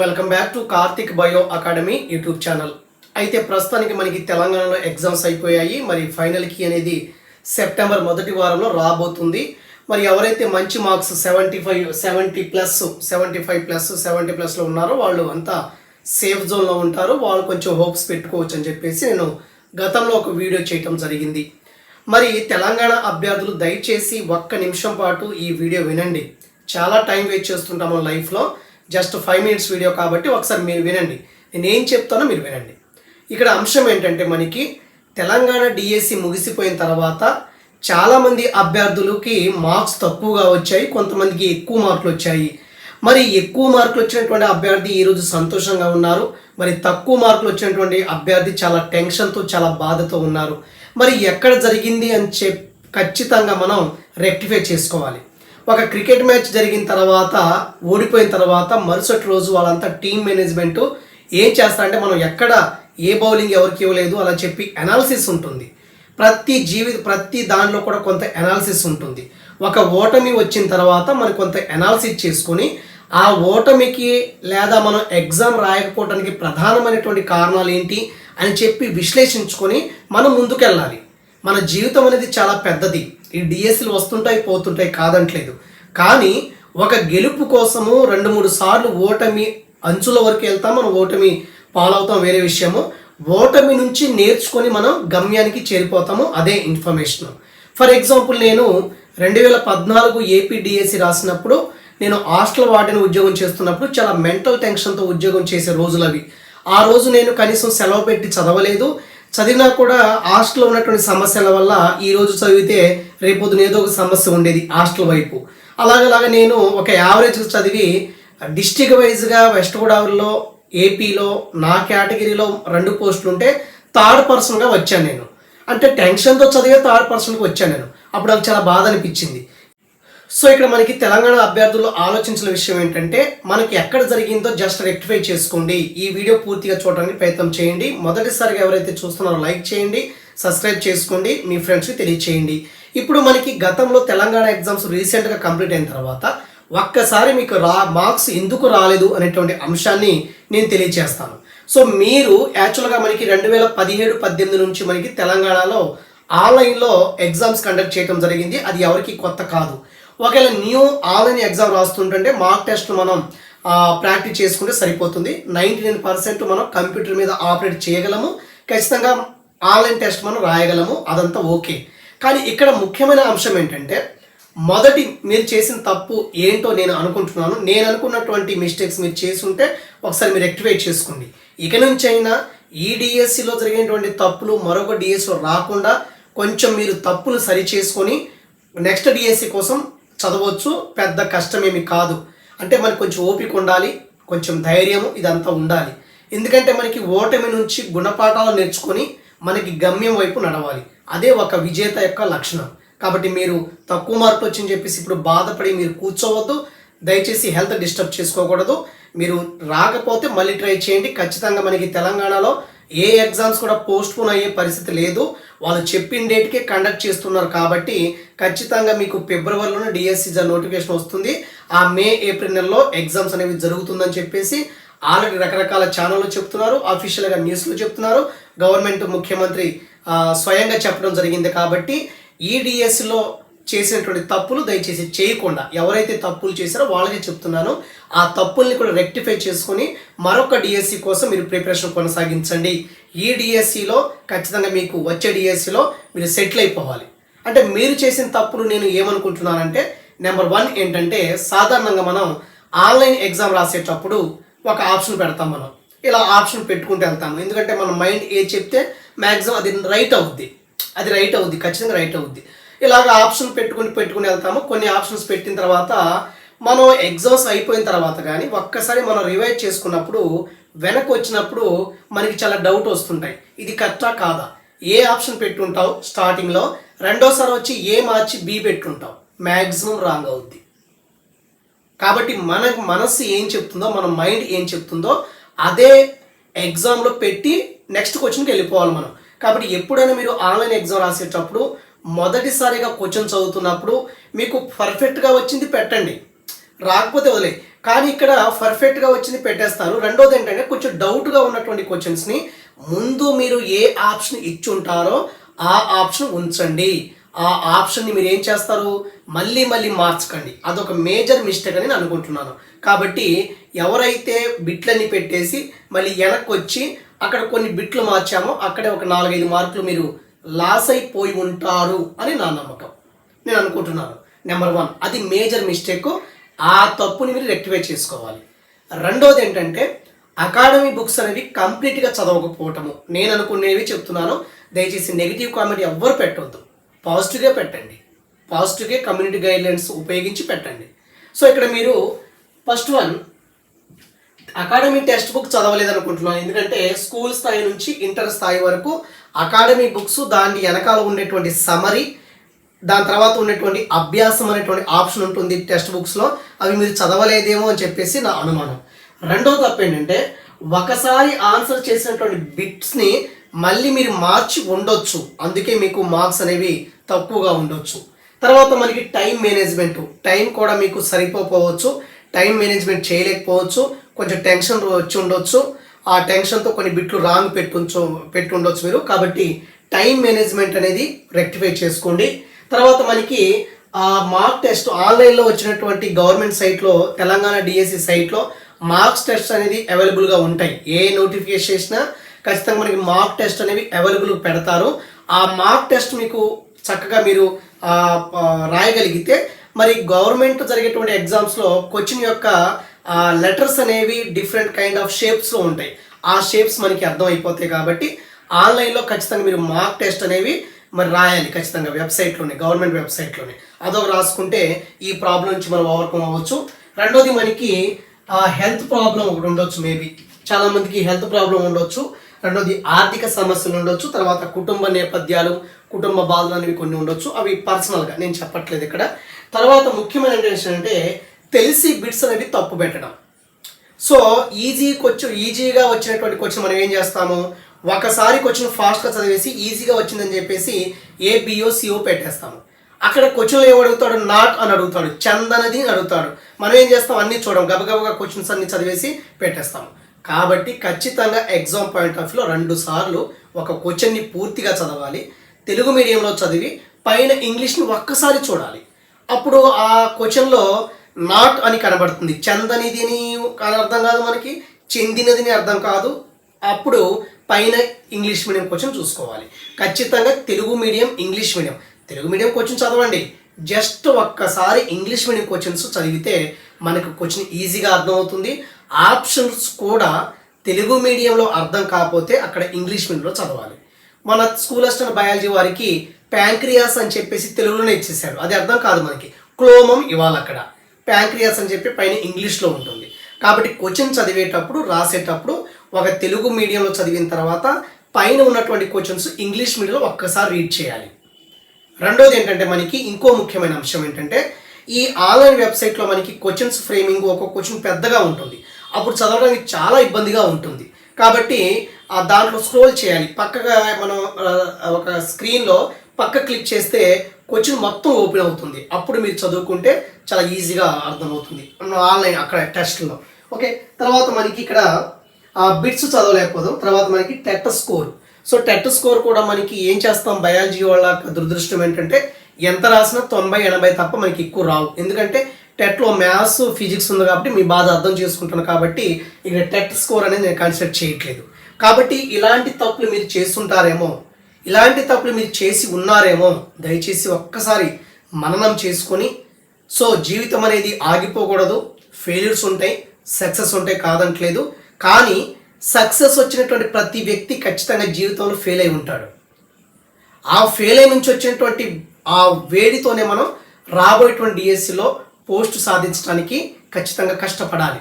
Welcome back to Karthik bio academy YouTube channel అయితే ప్రస్తుతానికి మనకి తెలంగాణలో ఎగ్జామ్స్ అయిపోయాయి. మరి ఫైనల్ కీ అనేది సెప్టెంబర్ మొదటి వారంలో రాబోతుంది. మరి ఎవరైతే మంచి marks seventy five seventy plus seventy five plus seventy ప్లస్లో ఉన్నారో వాళ్ళు అంతా సేఫ్ జోన్లో ఉంటారు. వాళ్ళు కొంచెం హోప్స్ పెట్టుకోవచ్చు అని చెప్పేసి నేను గతంలో ఒక వీడియో చేయటం జరిగింది. మరి తెలంగాణ అభ్యర్థులు దయచేసి ఒక్క నిమిషం పాటు ఈ వీడియో వినండి. చాలా టైం వేస్ట్ చేస్తుంటాము లైఫ్లో జస్ట్ ఫైవ్ మినిట్స్ వీడియో కాబట్టి ఒకసారి మీరు వినండి. నేను ఏం చెప్తానో మీరు వినండి. ఇక్కడ అంశం ఏంటంటే మనకి తెలంగాణ డిఎస్సి ముగిసిపోయిన తర్వాత చాలామంది అభ్యర్థులకి మార్క్స్ తక్కువగా వచ్చాయి కొంతమందికి ఎక్కువ మార్కులు వచ్చాయి. మరి ఎక్కువ మార్కులు వచ్చినటువంటి అభ్యర్థి ఈరోజు సంతోషంగా ఉన్నారు. మరి తక్కువ మార్కులు వచ్చినటువంటి అభ్యర్థి చాలా టెన్షన్తో చాలా బాధతో ఉన్నారు. మరి ఎక్కడ జరిగింది అని చెప్ ఖచ్చితంగా మనం రెక్టిఫై చేసుకోవాలి. ఒక క్రికెట్ మ్యాచ్ జరిగిన తర్వాత ఓడిపోయిన తర్వాత మరుసటి రోజు వాళ్ళంతా టీం మేనేజ్మెంట్ ఏం చేస్తారంటే మనం ఎక్కడ ఏ బౌలింగ్ ఎవరికి ఇవ్వలేదు అలా చెప్పి అనాలిసిస్ ఉంటుంది. ప్రతి జీవిత ప్రతి దానిలో కూడా కొంత అనాలిసిస్ ఉంటుంది. ఒక ఓటమి వచ్చిన తర్వాత మనం కొంత అనాలిసిస్ చేసుకొని ఆ ఓటమికి లేదా మనం ఎగ్జామ్ రాయకపోవడానికి ప్రధానమైనటువంటి కారణాలు ఏంటి అని చెప్పి విశ్లేషించుకొని మనం ముందుకెళ్ళాలి. మన జీవితం అనేది చాలా పెద్దది. ఈ డిఎస్సీలు వస్తుంటాయి పోతుంటాయి కాదంటలేదు. కానీ ఒక గెలుపు కోసము రెండు మూడు సార్లు ఓటమి అంచుల వరకు వెళ్తాం మనం ఓటమి పాలవుతాం వేరే విషయము. ఓటమి నుంచి నేర్చుకొని మనం గమ్యానికి చేరిపోతాము అదే ఇన్ఫర్మేషన్. ఫర్ ఎగ్జాంపుల్ నేను రెండు వేల పద్నాలుగు ఏపీ డిఎస్సి రాసినప్పుడు నేను హాస్టల్ వార్డెన్ ఉద్యోగం చేస్తున్నప్పుడు చాలా మెంటల్ టెన్షన్తో ఉద్యోగం చేసే రోజులు అవి ఆ రోజు నేను కనీసం సెలవు పెట్టి చదవలేదు చదివినా కూడా హాస్టల్లో ఉన్నటువంటి సమస్యల వల్ల ఈరోజు చదివితే రేపొద్దున ఏదో ఒక సమస్య ఉండేది హాస్టల్ వైపు. అలాగలాగా నేను ఒక యావరేజ్ చదివి డిస్టిక్ వైజ్గా వెస్ట్ గోదావరిలో ఏపీలో నా కేటగిరీలో రెండు పోస్టులు ఉంటే థర్డ్ పర్సన్గా వచ్చాను నేను. అంటే టెన్షన్తో చదివే థర్డ్ పర్సన్కి వచ్చాను నేను. అప్పుడు నాకు చాలా బాధ అనిపించింది. సో ఇక్కడ మనకి తెలంగాణ అభ్యర్థులు ఆలోచించిన విషయం ఏంటంటే మనకి ఎక్కడ జరిగిందో జస్ట్ రెక్టిఫై చేసుకోండి. ఈ వీడియో పూర్తిగా చూడడానికి ప్రయత్నం చేయండి. మొదటిసారిగా ఎవరైతే చూస్తున్నారో లైక్ చేయండి సబ్స్క్రైబ్ చేసుకోండి మీ ఫ్రెండ్స్కి తెలియచేయండి. ఇప్పుడు మనకి గతంలో తెలంగాణ ఎగ్జామ్స్ రీసెంట్గా కంప్లీట్ అయిన తర్వాత ఒక్కసారి మీకు రా మార్క్స్ ఎందుకు రాలేదు అనేటువంటి అంశాన్ని నేను తెలియచేస్తాను. సో మీరు యాక్చువల్గా మనకి రెండు వేల పదిహేడు పద్దెనిమిది నుంచి మనకి తెలంగాణలో ఆన్లైన్లో ఎగ్జామ్స్ కండక్ట్ చేయడం జరిగింది. అది ఎవరికి కొత్త కాదు. ఒకవేళ న్యూ ఆన్లైన్ ఎగ్జామ్ రాస్తుంటే మార్క్ టెస్ట్ మనం ప్రాక్టీస్ చేసుకుంటే సరిపోతుంది. నైంటీ నైన్ పర్సెంట్ మనం కంప్యూటర్ మీద ఆపరేట్ చేయగలము. ఖచ్చితంగా ఆన్లైన్ టెస్ట్ మనం రాయగలము. అదంతా ఓకే కానీ ఇక్కడ ముఖ్యమైన అంశం ఏంటంటే మొదటి మీరు చేసిన తప్పు ఏంటో నేను అనుకుంటున్నాను. నేను అనుకున్నటువంటి మిస్టేక్స్ మీరు చేసుంటే ఒకసారి మీరు రెక్టిఫై చేసుకోండి. ఇక నుంచి అయినా ఈ డిఎస్సిలో జరిగినటువంటి తప్పులు మరొక డిఎస్సిలో రాకుండా కొంచెం మీరు తప్పులు సరి చేసుకొని నెక్స్ట్ డిఎస్సి కోసం చదవచ్చు పెద్ద కష్టమేమి కాదు. అంటే మనకు కొంచెం ఓపిక ఉండాలి కొంచెం ధైర్యము ఇదంతా ఉండాలి. ఎందుకంటే మనకి ఓటమి నుంచి గుణపాఠాలు నేర్చుకొని మనకి గమ్యం వైపు నడవాలి. అదే ఒక విజేత యొక్క లక్షణం. కాబట్టి మీరు తక్కువ మార్కులు వచ్చని చెప్పేసి ఇప్పుడు బాధపడి మీరు కూర్చోవద్దు దయచేసి హెల్త్ డిస్టర్బ్ చేసుకోకూడదు. మీరు రాకపోతే మళ్ళీ ట్రై చేయండి. ఖచ్చితంగా మనకి తెలంగాణలో ఏ ఎగ్జామ్స్ కూడా పోస్ట్ పోన్ అయ్యే పరిస్థితి లేదు. వాళ్ళు చెప్పిన డేట్కే కండక్ట్ చేస్తున్నారు కాబట్టి ఖచ్చితంగా మీకు ఫిబ్రవరిలోనే డిఎస్సి నోటిఫికేషన్ వస్తుంది. ఆ మే ఏప్రిల్ నెలలో ఎగ్జామ్స్ అనేవి జరుగుతుందని చెప్పేసి ఆల్రెడీ రకరకాల ఛానళ్ళు చెప్తున్నారు. అఫీషియల్గా న్యూస్లో చెప్తున్నారు. గవర్నమెంట్ ముఖ్యమంత్రి స్వయంగా చెప్పడం జరిగింది కాబట్టి ఈ డిఎస్సిలో చేసినటువంటి తప్పులు దయచేసి చేయకుండా ఎవరైతే తప్పులు చేశారో వాళ్ళకే చెప్తున్నాను. ఆ తప్పుల్ని కూడా రెక్టిఫై చేసుకొని మరొక డిఎస్సి కోసం మీరు ప్రిపరేషన్ కొనసాగించండి. ఈ డిఎస్సిలో ఖచ్చితంగా మీకు వచ్చే డిఎస్సిలో మీరు సెటిల్ అయిపోవాలి. అంటే మీరు చేసిన తప్పులు నేను ఏమనుకుంటున్నానంటే నెంబర్ వన్ ఏంటంటే సాధారణంగా మనం ఆన్లైన్ ఎగ్జామ్ రాసేటప్పుడు ఒక ఆప్షన్ పెడతాం మనం. ఇలా ఆప్షన్ పెట్టుకుంటూ వెళ్తాము. ఎందుకంటే మన మైండ్ ఏ చెప్తే మ్యాక్సిమం అది రైట్ అవుద్ది. అది రైట్ అవుద్ది. ఖచ్చితంగా రైట్ అవుద్ది. ఇలాగ ఆప్షన్ పెట్టుకుని పెట్టుకుని వెళ్తాము. కొన్ని ఆప్షన్స్ పెట్టిన తర్వాత మనం ఎగ్జామ్స్ అయిపోయిన తర్వాత కానీ ఒక్కసారి మనం రివైజ్ చేసుకున్నప్పుడు వెనక్కి వచ్చినప్పుడు మనకి చాలా డౌట్ వస్తుంటాయి. ఇది కరెక్టా కాదా? ఏ ఆప్షన్ పెట్టుంటావు స్టార్టింగ్లో? రెండోసారి వచ్చి ఏ మార్చి బి పెట్టుంటావు? మ్యాక్సిమం రాంగ్ అవుద్ది. కాబట్టి మన మనస్సు ఏం చెప్తుందో మన మైండ్ ఏం చెప్తుందో అదే ఎగ్జామ్లో పెట్టి నెక్స్ట్ క్వశ్చన్కి వెళ్ళిపోవాలి మనం. కాబట్టి ఎప్పుడైనా మీరు ఆన్లైన్ ఎగ్జామ్ రాసేటప్పుడు మొదటిసారిగా క్వశ్చన్ చదువుతున్నప్పుడు మీకు పర్ఫెక్ట్గా వచ్చింది పెట్టండి. రాకపోతే వదిలే. కానీ ఇక్కడ పర్ఫెక్ట్గా వచ్చింది పెట్టేస్తారు. రెండోది ఏంటంటే కొంచెం డౌట్గా ఉన్నటువంటి క్వశ్చన్స్ని ముందు మీరు ఏ ఆప్షన్ ఇచ్చి ఉంటారో ఆ ఆప్షన్ ఉంచండి. ఆ ఆప్షన్ని మీరు ఏం చేస్తారు? మళ్ళీ మళ్ళీ మార్చకండి. అదొక మేజర్ మిస్టేక్ అని నేను అనుకుంటున్నాను. కాబట్టి ఎవరైతే బిట్లని పెట్టేసి మళ్ళీ వెనక్కి వచ్చి అక్కడ కొన్ని బిట్లు మార్చామో అక్కడే ఒక నాలుగైదు మార్కులు మీరు లాస్ అయిపోయి ఉంటారు అని నా నమ్మకం. నేను అనుకుంటున్నాను. నెంబర్ వన్ అది మేజర్ మిస్టేక్ ఆ తప్పుని మీరు రెక్టిఫై చేసుకోవాలి. రెండోది ఏంటంటే అకాడమీ బుక్స్ అనేవి కంప్లీట్గా చదవకపోవటము. నేను అనుకునేవి చెప్తున్నాను. దయచేసి నెగిటివ్ కామెంట్ ఎవ్వరు పెట్టవద్దు పాజిటివ్గా పెట్టండి. పాజిటివ్గా కమ్యూనిటీ గైడ్లైన్స్ ఉపయోగించి పెట్టండి. సో ఇక్కడ మీరు first one academy text book చదవలేదు అనుకుంటున్నాను ఎందుకంటే స్కూల్ స్థాయి నుంచి ఇంటర్ స్థాయి వరకు అకాడమీ బుక్స్ దాని వెనకాల ఉండేటువంటి సమరీ దాని తర్వాత ఉండేటువంటి అభ్యాసం అనేటువంటి ఆప్షన్ ఉంటుంది టెక్స్ట్ బుక్స్లో అవి మీరు చదవలేదేమో అని చెప్పేసి నా అనుమానం. రెండో తప్పు ఏంటంటే ఒకసారి ఆన్సర్ చేసినటువంటి బిట్స్ని మళ్ళీ మీరు మార్చి ఉండొచ్చు. అందుకే మీకు మార్క్స్ అనేవి తక్కువగా ఉండొచ్చు. తర్వాత మనకి టైం మేనేజ్మెంట్. టైం కూడా మీకు సరిపోకపోవచ్చు. టైం మేనేజ్మెంట్ చేయలేకపోవచ్చు. కొంచెం టెన్షన్ వచ్చి ఉండొచ్చు. ఆ టెన్షన్తో కొన్ని బిట్లు రాంగ్ పెట్టుంచు పెట్టుండొచ్చు మీరు. కాబట్టి టైం మేనేజ్మెంట్ అనేది రెక్టిఫై చేసుకోండి. తర్వాత మనకి ఆ మార్క్ టెస్ట్ ఆన్లైన్లో వచ్చినటువంటి గవర్నమెంట్ సైట్లో తెలంగాణ డిఎస్సి సైట్లో మార్క్స్ టెస్ట్ అనేది అవైలబుల్గా ఉంటాయి. ఏ నోటిఫికేషన్ చేసినా ఖచ్చితంగా మనకి మార్క్ టెస్ట్ అనేవి అవైలబుల్ పెడతారు. ఆ మార్క్ టెస్ట్ మీకు చక్కగా మీరు రాయగలిగితే మరి గవర్నమెంట్ జరిగేటువంటి ఎగ్జామ్స్లో క్వశ్చన్ యొక్క లెటర్స్ అనేవి డిఫరెంట్ కైండ్ ఆఫ్ షేప్స్లో ఉంటాయి. ఆ షేప్స్ మనకి అర్థం అయిపోతాయి కాబట్టి ఆన్లైన్లో ఖచ్చితంగా మీరు మార్క్ టెస్ట్ అనేవి మరి రాయాలి. ఖచ్చితంగా వెబ్సైట్లోనే గవర్నమెంట్ వెబ్సైట్లోనే అదొక రాసుకుంటే ఈ ప్రాబ్లం నుంచి మనం ఓవర్కమ్ అవ్వచ్చు. రెండోది మనకి హెల్త్ ప్రాబ్లం ఒకటి ఉండొచ్చు మేబీ చాలామందికి హెల్త్ ప్రాబ్లం ఉండొచ్చు. రెండోది ఆర్థిక సమస్యలు ఉండొచ్చు. తర్వాత కుటుంబ నేపథ్యాలు కుటుంబ బాధలు అనేవి కొన్ని ఉండొచ్చు. అవి పర్సనల్గా నేను చెప్పట్లేదు ఇక్కడ. తర్వాత ముఖ్యమైన ఏంటంటే తెలిసి బిట్స్ అనేవి తప్పు పెట్టడం. సో ఈజీ కొంచెం ఈజీగా వచ్చినటువంటి క్వశ్చన్ మనం ఏం చేస్తాము? ఒకసారి క్వశ్చన్ ఫాస్ట్గా చదివేసి ఈజీగా వచ్చిందని చెప్పేసి ఏ సిఓ పెట్టేస్తాము. అక్కడ క్వశ్చన్లు ఏం అడుగుతాడు నాట్ అని అడుగుతాడు. చందనది అని అడుగుతాడు. మనం ఏం చేస్తాం? అన్ని చూడం. గబగబగా క్వశ్చన్స్ అన్ని చదివేసి పెట్టేస్తాం కాబట్టి ఖచ్చితంగా ఎగ్జామ్ పాయింట్ ఆఫ్ వ్యూలో రెండు సార్లు ఒక క్వశ్చన్ని పూర్తిగా చదవాలి. తెలుగు మీడియంలో చదివి పైన ఇంగ్లీష్ని ఒక్కసారి చూడాలి. అప్పుడు ఆ క్వశ్చన్లో నాట్ అని కనబడుతుంది. చందనిదిని అని అర్థం కాదు మనకి. చెందినదిని అర్థం కాదు. అప్పుడు పైన ఇంగ్లీష్ మీడియం క్వశ్చన్ చూసుకోవాలి. ఖచ్చితంగా Telugu medium English medium. Telugu medium question చదవండి. జస్ట్ ఒక్కసారి ఇంగ్లీష్ మీడియం క్వశ్చన్స్ చదివితే మనకు క్వశ్చన్ ఈజీగా అర్థమవుతుంది. ఆప్షన్స్ కూడా తెలుగు మీడియంలో అర్థం కాకపోతే అక్కడ ఇంగ్లీష్ మీడియంలో చదవాలి. మన స్కూల్ అసిస్టెంట్ బయాలజీ వారికి ప్యాంక్రియాస్ అని చెప్పేసి తెలుగులోనే ఇచ్చేసారు అది అర్థం కాదు మనకి. క్లోమం ఇవ్వాలి అక్కడ ప్యాంక్రియాస్ అని చెప్పి పైన ఇంగ్లీష్లో ఉంటుంది. కాబట్టి క్వశ్చన్ చదివేటప్పుడు రాసేటప్పుడు ఒక తెలుగు మీడియంలో చదివిన తర్వాత పైన ఉన్నటువంటి క్వశ్చన్స్ ఇంగ్లీష్ మీడియంలో ఒక్కసారి రీడ్ చేయాలి. రెండోది ఏంటంటే మనకి ఇంకో ముఖ్యమైన అంశం ఏంటంటే ఈ ఆన్లైన్ వెబ్సైట్లో మనకి క్వశ్చన్స్ ఫ్రేమింగ్ ఒక్కొక్క క్వశ్చన్ పెద్దగా ఉంటుంది. అప్పుడు చదవడానికి చాలా ఇబ్బందిగా ఉంటుంది. కాబట్టి ఆ దాంట్లో స్క్రోల్ చేయాలి. పక్కగా మనం ఒక స్క్రీన్లో పక్క క్లిక్ చేస్తే క్వశ్చన్ మొత్తం ఓపెన్ అవుతుంది. అప్పుడు మీరు చదువుకుంటే చాలా ఈజీగా అర్థమవుతుంది. ఆన్లైన్ అక్కడ టెస్ట్లో ఓకే తర్వాత మనకి ఇక్కడ బిట్స్ చదవలేకపోదాం. తర్వాత మనకి TET score. So TET score కూడా మనకి ఏం చేస్తాం? బయాలజీ వాళ్ళ దురదృష్టం ఏంటంటే ఎంత రాసినా తొంభై ఎనభై తప్ప మనకి ఎక్కువ రావు. ఎందుకంటే టెట్లో మ్యాథ్స్ ఫిజిక్స్ ఉంది కాబట్టి మీ బాధ అర్థం చేసుకుంటాను కాబట్టి ఇక్కడ టెట్ స్కోర్ అనేది నేను కన్సిడర్ చేయట్లేదు. కాబట్టి ఇలాంటి తప్పులు మీరు చేస్తుంటారేమో ఇలాంటి తప్పులు మీరు చేసి ఉన్నారేమో దయచేసి ఒక్కసారి మననం చేసుకొని సో జీవితం అనేది ఆగిపోకూడదు. ఫెయిల్యూర్స్ ఉంటాయి సక్సెస్ ఉంటాయి కాదంటలేదు. కానీ సక్సెస్ వచ్చినటువంటి ప్రతి వ్యక్తి ఖచ్చితంగా జీవితంలో ఫెయిల్ అయి ఉంటాడు. ఆ ఫెయిల్ అయి నుంచి వచ్చినటువంటి ఆ వేడితోనే మనం రాబోయేటువంటి డిఎస్సిలో పోస్ట్ సాధించడానికి ఖచ్చితంగా కష్టపడాలి.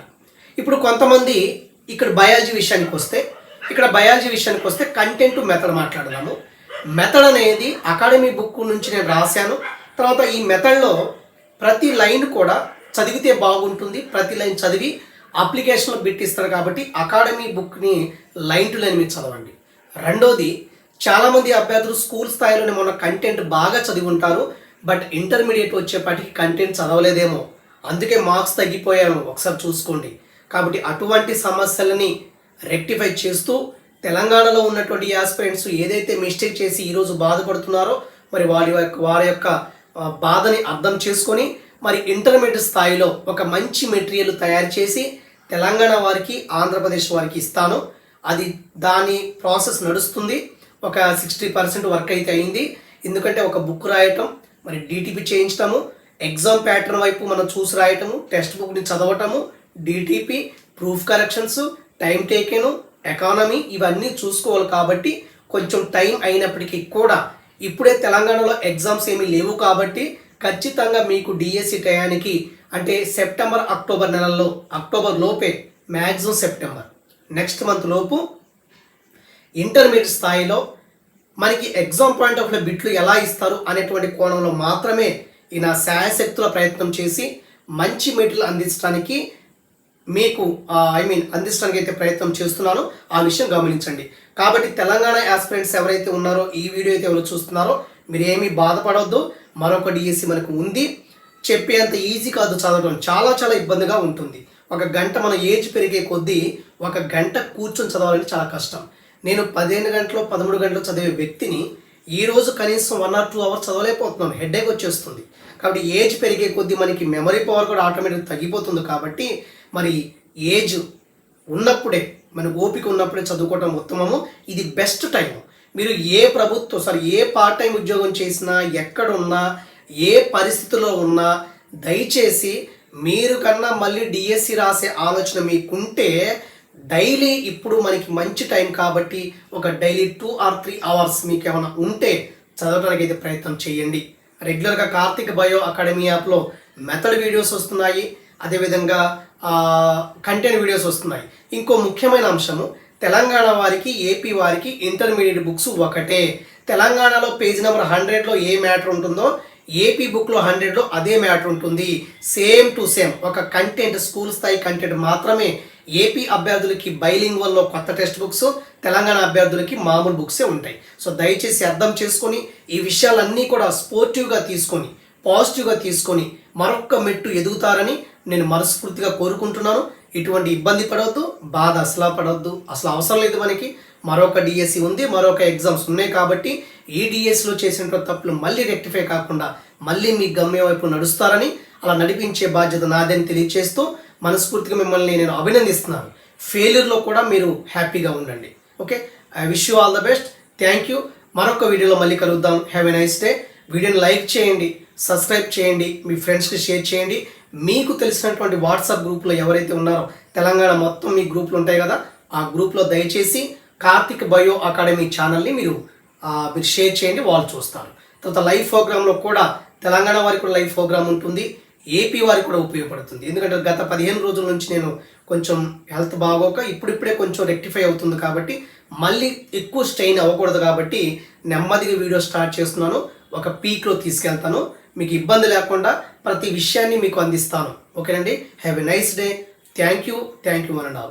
ఇప్పుడు కొంతమంది ఇక్కడ బయాలజీ విషయానికి వస్తే ఇక్కడ బయాలజీ విషయానికి వస్తే కంటెంట్ మెథడ్ మాట్లాడదాము. మెథడ్ అనేది అకాడమీ బుక్ నుంచి నేను రాశాను. తర్వాత ఈ మెథడ్లో ప్రతి లైన్ కూడా చదివితే బాగుంటుంది. ప్రతి లైన్ చదివి అప్లికేషన్లో బిట్టిస్తారు కాబట్టి అకాడమీ బుక్ని లైన్ టు లైన్ మీరు చదవండి. రెండోది చాలామంది అభ్యర్థులు స్కూల్ స్థాయిలోనే మొన్న కంటెంట్ బాగా చదివి ఉంటారు. బట్ ఇంటర్మీడియట్ వచ్చేపాటికి కంటెంట్ చదవలేదేమో. అందుకే మార్క్స్ తగ్గిపోయాను ఒకసారి చూసుకోండి. కాబట్టి అటువంటి సమస్యలని రెక్టిఫై చేస్తూ తెలంగాణలో ఉన్నటువంటి యాస్పిరెంట్స్ ఏదైతే మిస్టేక్ చేసి ఈరోజు బాధపడుతున్నారో మరి వారి యొక్క వారి యొక్క బాధని అర్థం చేసుకొని మరి ఇంటర్మీడియట్ స్థాయిలో ఒక మంచి మెటీరియల్ తయారు చేసి తెలంగాణ వారికి ఆంధ్రప్రదేశ్ వారికి ఇస్తాను. అది దాని ప్రాసెస్ నడుస్తుంది. ఒక సిక్స్టీ పర్సెంట్ వర్క్ అయితే అయింది. ఎందుకంటే ఒక బుక్ రాయటం మరి డిటిపి చేయించటము ఎగ్జామ్ ప్యాటర్న్ వైపు మనం చూసి రాయటము టెక్స్ట్ బుక్ని చదవటము DTP proof corrections time taken economy ఇవన్నీ చూసుకోవాలి కాబట్టి కొంచెం టైం అయినప్పటికీ కూడా ఇప్పుడే తెలంగాణలో ఎగ్జామ్స్ ఏమీ లేవు కాబట్టి ఖచ్చితంగా మీకు డిఎస్సి టయానికి అంటే సెప్టెంబర్ అక్టోబర్ నెలల్లో అక్టోబర్ లోపే మ్యాక్సిమం సెప్టెంబర్ నెక్స్ట్ మంత్ లోపు ఇంటర్మీడియట్ స్థాయిలో మనకి ఎగ్జామ్ పాయింట్ ఆఫ్ వ్యూ బిట్లు ఎలా ఇస్తారు అనేటువంటి కోణంలో మాత్రమే ఈ నా శాయశక్తుల ప్రయత్నం చేసి మంచి మెటీరియల్ అందించడానికి మీకు ఐ మీన్ అందించడానికి అయితే ప్రయత్నం చేస్తున్నాను ఆ విషయం గమనించండి. కాబట్టి తెలంగాణ యాస్పిరెంట్స్ ఎవరైతే ఉన్నారో ఈ వీడియో అయితే ఎవరు చూస్తున్నారో మీరు ఏమీ బాధపడవద్దు. మరొక డిఎస్సి మనకు ఉంది. చెప్పేంత ఈజీ కాదు చదవడం. చాలా చాలా ఇబ్బందిగా ఉంటుంది. ఒక గంట మన ఏజ్ పెరిగే కొద్దీ ఒక గంట కూర్చొని చదవాలంటే చాలా కష్టం. నేను పదిహేను గంటలు పదమూడు గంటలు చదివే వ్యక్తిని ఈరోజు కనీసం వన్ ఆర్ టూ అవర్స్ చదవలేకపోతున్నాను. హెడేక్ వచ్చేస్తుంది. కాబట్టి ఏజ్ పెరిగే కొద్దీ మనకి మెమరీ పవర్ కూడా ఆటోమేటిక్ తగ్గిపోతుంది కాబట్టి మరి ఏజ్ ఉన్నప్పుడే మన ఓపిక ఉన్నప్పుడే చదువుకోవటం ఉత్తమము. ఇది బెస్ట్ టైం మీరు ఏ ప్రభుత్వం సారీ ఏ పార్ట్ టైం ఉద్యోగం చేసినా ఎక్కడున్నా ఏ పరిస్థితిలో ఉన్నా దయచేసి మీరు కన్నా మళ్ళీ డిఎస్సి రాసే ఆలోచన మీకుంటే డైలీ ఇప్పుడు మనకి మంచి టైం కాబట్టి ఒక daily two or three hours మీకు ఏమైనా ఉంటే చదవడానికి అయితే ప్రయత్నం చేయండి. రెగ్యులర్గా కార్తిక్ బయో అకాడమీ యాప్లో మెథడ్ వీడియోస్ వస్తున్నాయి. అదేవిధంగా కంటెంట్ వీడియోస్ వస్తున్నాయి. ఇంకో ముఖ్యమైన అంశము తెలంగాణ వారికి ఏపీ వారికి ఇంటర్మీడియట్ బుక్స్ ఒకటే. తెలంగాణలో పేజ్ నెంబర్ హండ్రెడ్లో ఏ మ్యాటర్ ఉంటుందో ఏపీ బుక్లో హండ్రెడ్లో అదే మ్యాటర్ ఉంటుంది. సేమ్ టు సేమ్ ఒక కంటెంట్ స్కూల్ స్థాయి కంటెంట్ మాత్రమే ఏపీ అభ్యర్థులకి బైలింగ్వల్లో కొత్త టెక్స్ట్ బుక్స్ తెలంగాణ అభ్యర్థులకి మామూలు బుక్సే ఉంటాయి. సో దయచేసి అర్థం చేసుకొని ఈ విషయాలన్నీ కూడా స్పోర్టివ్గా తీసుకొని పాజిటివ్గా తీసుకొని మరొక్క మెట్టు ఎదుగుతారని నేను మనస్ఫూర్తిగా కోరుకుంటున్నాను. ఇటువంటి ఇబ్బంది పడవద్దు బాధ అసలు పడవద్దు. అసలు అవసరం లేదు మనకి. మరొక డిఎస్సి ఉంది మరొక ఎగ్జామ్స్ ఉన్నాయి కాబట్టి ఈ డిఎస్సిలో చేసినటువంటి తప్పులు మళ్ళీ రెక్టిఫై కాకుండా మళ్ళీ మీ గమ్యం వైపు నడుస్తారని అలా నడిపించే బాధ్యత నాదని తెలియచేస్తూ మనస్ఫూర్తిగా మిమ్మల్ని నేను అభినందిస్తున్నాను. ఫెయిల్యూర్లో కూడా మీరు హ్యాపీగా ఉండండి. Okay I wish you all the best thank you మరొక వీడియోలో మళ్ళీ కలుద్దాం. హ్యావ్ ఎ నైస్ డే వీడియోని లైక్ చేయండి. సబ్స్క్రైబ్ చేయండి. మీ ఫ్రెండ్స్కి షేర్ చేయండి. మీకు తెలిసినటువంటి వాట్సాప్ గ్రూప్లో ఎవరైతే ఉన్నారో తెలంగాణ మొత్తం మీ గ్రూప్లు ఉంటాయి కదా ఆ గ్రూప్లో దయచేసి కార్తిక్ బయో అకాడమీ ఛానల్ని మీరు మీరు షేర్ చేయండి. వాళ్ళు చూస్తారు. తర్వాత లైవ్ ప్రోగ్రాంలో కూడా తెలంగాణ వారికి కూడా లైవ్ ప్రోగ్రామ్ ఉంటుంది. ఏపీ వారికి కూడా ఉపయోగపడుతుంది. ఎందుకంటే గత పదిహేను రోజుల నుంచి నేను కొంచెం హెల్త్ బాగోక ఇప్పుడిప్పుడే కొంచెం రెక్టిఫై అవుతుంది కాబట్టి మళ్ళీ ఎక్కువ స్ట్రెయిన్ అవ్వకూడదు కాబట్టి నెమ్మదిగా వీడియో స్టార్ట్ చేస్తున్నాను. ఒక పీక్లో తీసుకెళ్తాను. మీకు ఇబ్బంది లేకుండా ప్రతి విషయాన్ని మీకు అందిస్తాను. ఓకేనండి? Have a nice day thank you thank you one and